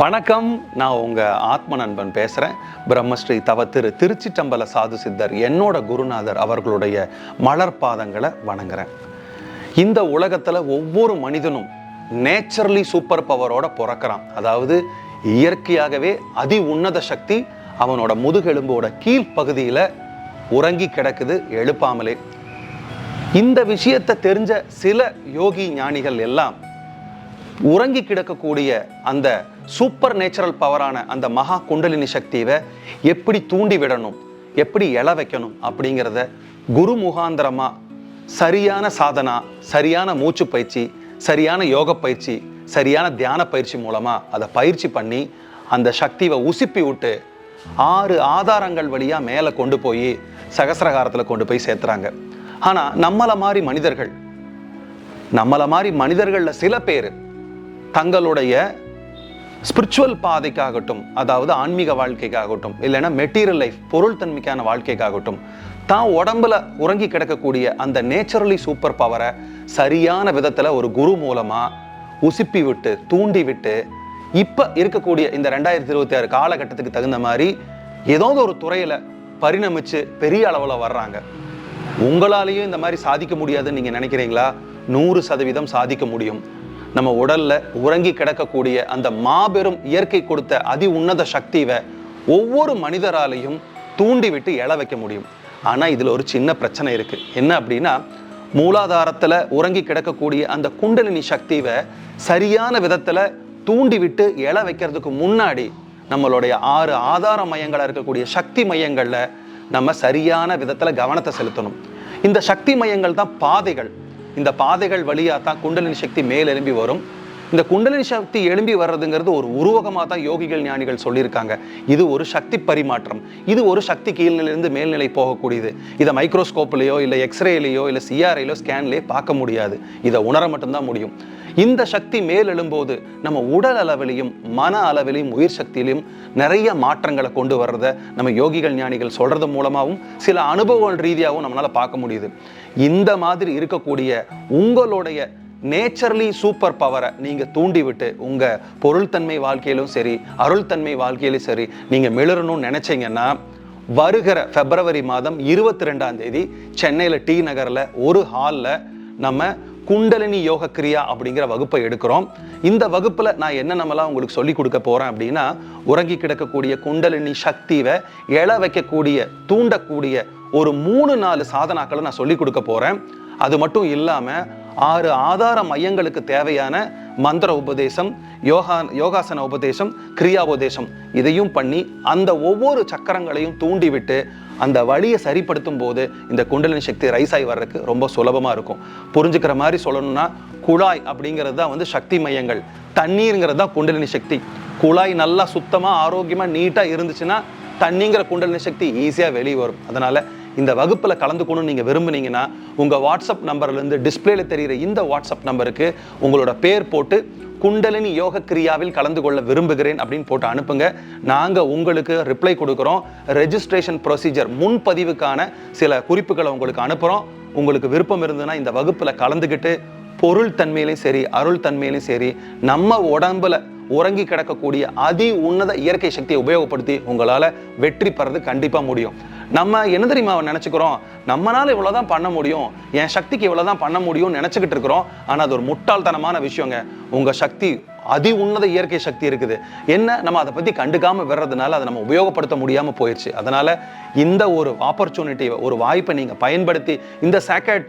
வணக்கம். நான் உங்கள் ஆத்ம நண்பன் பேசுகிறேன் பிரம்மஸ்ரீ தவ திரு திருச்சிட்டம்பல சாது சித்தர் என்னோட குருநாதர் அவர்களுடைய மலர் பாதங்களை வணங்குறேன். இந்த உலகத்தில் ஒவ்வொரு மனிதனும் நேச்சுரலி சூப்பர் பவரோட பிறக்கிறான். அதாவது இயற்கையாகவே அதி உன்னத சக்தி அவனோட முதுகெலும்போட கீழ்ப்பகுதியில் உறங்கி கிடக்குது எழுப்பாமலே. இந்த விஷயத்தை தெரிஞ்ச சில யோகி ஞானிகள் எல்லாம் உறங்கி கிடக்கக்கூடிய அந்த சூப்பர் நேச்சுரல் பவரான அந்த மகா குண்டலினி சக்தியை எப்படி தூண்டி விடணும் எப்படி எழ வைக்கணும் அப்படிங்கிறத குரு முகாந்திரமாக சரியான சாதனா சரியான மூச்சு பயிற்சி சரியான யோக பயிற்சி சரியான தியான பயிற்சி மூலமாக அதை பயிற்சி பண்ணி அந்த சக்தியை உசுப்பி விட்டு ஆறு ஆதாரங்கள் வழியாக மேலே கொண்டு போய் சகசிரகாரத்தில் கொண்டு போய் சேர்த்துறாங்க. ஆனால் நம்மளை மாதிரி மனிதர்கள் நம்மளை மாதிரி மனிதர்களில் சில பேர் தங்களுடைய ஸ்பிரிச்சுவல் பாதைக்காகட்டும் அதாவது ஆன்மீக வாழ்க்கைக்காகட்டும் இல்லைன்னா மெட்டீரியல் லைஃப் பொருள் தன்மைக்கான வாழ்க்கைக்காகட்டும் தான் உடம்புல உறங்கி கிடக்கக்கூடிய அந்த நேச்சுரலி சூப்பர் பவரை சரியான விதத்தில் ஒரு குரு மூலமாக உசுப்பி விட்டு தூண்டி விட்டு இப்போ இருக்கக்கூடிய இந்த ரெண்டாயிரத்தி இருபத்தி ஆறு காலகட்டத்துக்கு தகுந்த மாதிரி ஏதாவது ஒரு துறையில் பரிணமிச்சு பெரிய அளவில் வர்றாங்க. உங்களாலேயும் இந்த மாதிரி சாதிக்க முடியாதுன்னு நீங்கள் நினைக்கிறீங்களா? நூறு சதவீதம் சாதிக்க முடியும். நம்ம உடல்ல உறங்கி கிடக்கக்கூடிய அந்த மாபெரும் இயற்கை கொடுத்த அதி உன்னத சக்தியை ஒவ்வொரு மனிதராலையும் தூண்டிவிட்டு எழ வைக்க முடியும். ஆனால் இதில் ஒரு சின்ன பிரச்சனை இருக்கு. என்ன அப்படின்னா மூலாதாரத்தில் உறங்கி கிடக்கக்கூடிய அந்த குண்டலினி சக்தியை சரியான விதத்தில் தூண்டிவிட்டு எழ வைக்கிறதுக்கு முன்னாடி நம்மளுடைய ஆறு ஆதார மையங்களாக இருக்கக்கூடிய சக்தி மையங்களில் நம்ம சரியான விதத்தில் கவனத்தை செலுத்தணும். இந்த சக்தி மையங்கள் தான் பாதைகள். இந்த பாதைகள் வழியா தான் குண்டலினி சக்தி மேலெலும்பி வரும். இந்த குண்டலினி சக்தி எழும்பி வர்றதுங்கிறது ஒரு உருவகமாக தான் யோகிகள் ஞானிகள் சொல்லியிருக்காங்க. இது ஒரு சக்தி பரிமாற்றம். இது ஒரு சக்தி கீழ்நிலையிலிருந்து மேல்நிலை போகக்கூடியது. இதை மைக்ரோஸ்கோப்லேயோ இல்லை எக்ஸ்ரேலையோ இல்லை சிஆர்ஐலோ ஸ்கேன்லேயோ பார்க்க முடியாது. இதை உணர மட்டும்தான் முடியும். இந்த சக்தி மேல் எழும்போது நம்ம உடல் அளவிலையும் மன அளவிலையும் உயிர் சக்தியிலையும் நிறைய மாற்றங்களை கொண்டு வர்றத நம்ம யோகிகள் ஞானிகள் சொல்றது மூலமாகவும் சில அனுபவங்கள் ரீதியாகவும் நம்மளால பார்க்க முடியுது. இந்த மாதிரி இருக்கக்கூடிய உங்களுடைய நேச்சர்லி சூப்பர் பவரை நீங்கள் தூண்டிவிட்டு உங்கள் பொருள்தன்மை வாழ்க்கையிலும் சரி அருள்தன்மை வாழ்க்கையிலும் சரி நீங்கள் மிளறணும்னு நினச்சிங்கன்னா வருகிற பிப்ரவரி மாதம் இருபத்தி ரெண்டாம் தேதி சென்னையில் டி நகரில் ஒரு ஹாலில் நம்ம குண்டலினி யோக கிரியா அப்படிங்கிற வகுப்பை எடுக்கிறோம். இந்த வகுப்பில் நான் என்ன நம்மளாம் உங்களுக்கு சொல்லி கொடுக்க போகிறேன் அப்படின்னா உறங்கி கிடக்கக்கூடிய குண்டலினி சக்தியை எழ வைக்கக்கூடிய தூண்டக்கூடிய ஒரு மூணு நாலு சாதனாக்களை நான் சொல்லி கொடுக்க போகிறேன் அது மட்டும் இல்லாமல் ஆறு ஆதார மையங்களுக்கு தேவையான மந்திர உபதேசம் யோகா யோகாசன உபதேசம் கிரியாபதேசம் இதையும் பண்ணி அந்த ஒவ்வொரு சக்கரங்களையும் தூண்டிவிட்டு அந்த வழியை சரிப்படுத்தும் போது இந்த குண்டலினி சக்தி ரைஸ் ஆகி வர்றதுக்கு ரொம்ப சுலபமாக இருக்கும். புரிஞ்சுக்கிற மாதிரி சொல்லணும்னா குழாய் அப்படிங்கிறது தான் வந்து சக்தி மையங்கள். தண்ணீருங்கிறது தான் குண்டலினி சக்தி. குழாய் நல்லா சுத்தமாக ஆரோக்கியமாக நீட்டாக இருந்துச்சுன்னா தண்ணிங்கிற குண்டலினி சக்தி ஈஸியாக வெளியே வரும். அதனால் இந்த வகுப்பில் கலந்துக்கணும்னு நீங்கள் விரும்புனீங்கன்னா உங்கள் வாட்ஸ்அப் நம்பர்லேருந்து டிஸ்பிளேல தெரிகிற இந்த வாட்ஸ்அப் நம்பருக்கு உங்களோட பேர் போட்டு குண்டலினி யோக கிரியாவில் கலந்து கொள்ள விரும்புகிறேன் அப்படின்னு போட்டு அனுப்புங்க. நாங்கள் உங்களுக்கு ரிப்ளை கொடுக்குறோம். ரெஜிஸ்ட்ரேஷன் ப்ரொசீஜர் முன்பதிவுக்கான சில குறிப்புகளை உங்களுக்கு அனுப்புகிறோம் உங்களுக்கு விருப்பம் இருந்ததுன்னா இந்த வகுப்பில் கலந்துக்கிட்டு பொருள் தன்மையிலையும் சரி அருள் தன்மையிலையும் சரி நம்ம உடம்புல உறங்கி கிடக்கக்கூடிய அதி உன்னத இயற்கை சக்தியை உபயோகப்படுத்தி உங்களால் வெற்றி பெறது கண்டிப்பாக முடியும். நம்ம என்ன தெரியுமா நினச்சிக்கிறோம்? நம்மனால் இவ்வளோ தான் பண்ண முடியும். என் சக்திக்கு இவ்வளோ தான் பண்ண முடியும்னு நினச்சிக்கிட்டு இருக்கிறோம். ஆனால் அது ஒரு முட்டாள்தனமான விஷயங்க. உங்கள் சக்தி அதி உன்னத இயற்கை சக்தி இருக்குது. என்ன? நம்ம அதை பற்றி கண்டுக்காமல் விடுறதுனால அதை நம்ம உபயோகப்படுத்த முடியாமல் போயிடுச்சு அதனால் இந்த ஒரு ஆப்பர்ச்சுனிட்டி ஒரு வாய்ப்பை நீங்கள் பயன்படுத்தி இந்த சேக்கட்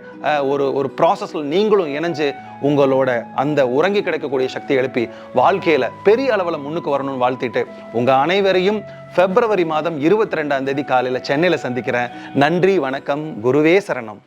ஒரு ஒரு ப்ராசஸில் நீங்களும் இணைஞ்சு உங்களோட அந்த உறங்கி கிடைக்கக்கூடிய சக்தி எழுப்பி வாழ்க்கையில் பெரிய அளவில் முன்னுக்கு வரணும்னு வாழ்த்திட்டு உங்கள் அனைவரையும் பிப்ரவரி மாதம் இருபத்தி ரெண்டாம் தேதி காலையில் சென்னையில் சந்திக்கிறேன். நன்றி வணக்கம். குருவே சரணம்.